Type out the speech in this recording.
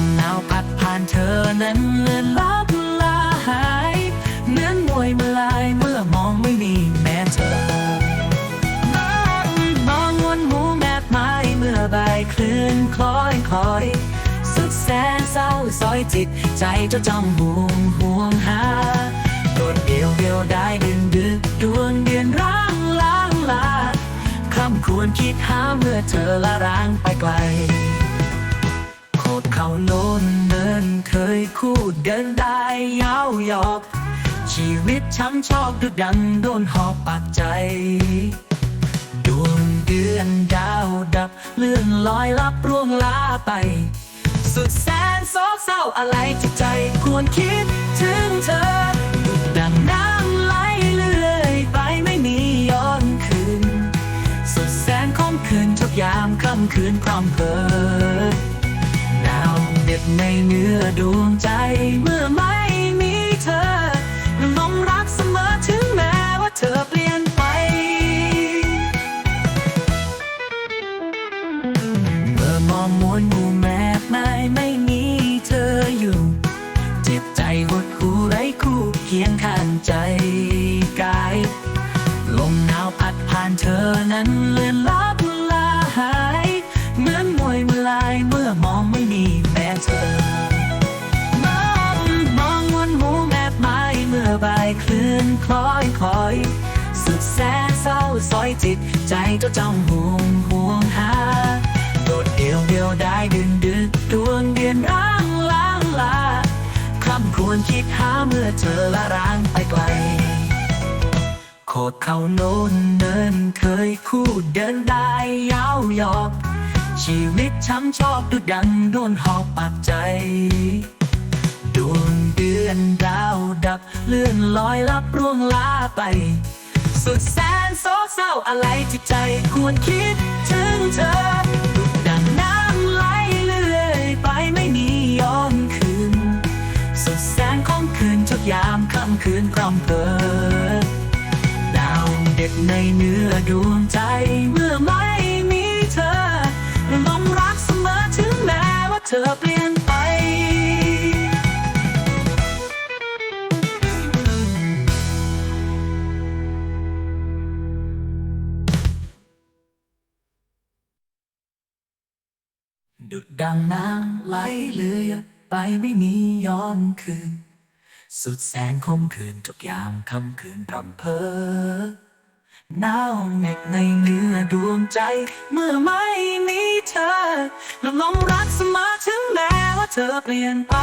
มหนาวพัดผ่านเธอนั้นเลือนลับลาหายเหมือนมวยมาลายเมื่อมองไม่มีแม้เธอมองวนหูแมบไม้เมื่อใบคลื่นคล้อยคอย สุดแสนเศร้าซอยจิตใจเจ้าจ้องห่วงห่วงหาโดดเดียวเดียวได้ดึงดึกดวงเดือนร้างล้างลาคำควรคิดหาเมื่อเธอละร้างไปไกล โคตรเขาโน้นเนินเคยคู่เดินได้ยาวหยอก ชีวิตช้ำชอกดุดดังโดนหอบปากใจ ดวงเดือนดาวดับเลื่อนลอยลับร่วงลาไป สุดแสนโศกเศร้าอะไรจิตใจควรคิดถึงเธอดังน้ำไหลเรื่อยไปไม่มีย้อนคืน สุดแสนคมคืนทุกยามค่ำคืนพร้อมเพอ บในเนื้อดวงใจเมื่อไม่มีเธอลงรักเสมอถึงแม้ว่าเธอเปลี่ยนไป เมื่อมองมวนหมู่แม่ไม่ไม่มีเธออยู่ เจ็บใจหดหู่ไร้คู่เคียงข้างใจกาย ลมหนาวพัดผ่านเธอนั้นเลือนลับ คล้อยคอย สุดแสนเศร้าซอยจิต ใจเจ้าจ้องห่วงห่วงหาโดดเดียวเดียวได้ดึงดึกดวงเดือนร้างล้างลาคำควรคิดหาเมื่อเธอละร้างไปไกลโคตรเขาโน้นเนินเคยคู่เดินได้ยาวยอก ชีวิตช้ำชอกดุดดังโดนหอบปากใจ ดวงเดือนดาว ดับเลื่อนลอยลับร่วงลาไป สุดแสนโศกเศร้าอะไรจิตใจควรคิดถึงเธอดังน้ำไหลเรื่อยไปไม่มีย้อนคืน สุดแสนของคืนทุกยามค่ำคืนพร่ำเพอดาวเด็ดในเนื้อดวงใจเมื่อไม่มีเธอลงรักเสมอถึงแม้ว่าเธอเปลี่ยน ดุดดังน้ำไหลเลือยไปไม่มีย้อนคืน สุดแสนคมคืนทุกยามคำคืนพรำเพอหนาวเหน็บในเนื้อดวงใจ เมื่อไม่มีเธอลมรักสมาถึงแม้ว่าเธอเปลี่ยนไป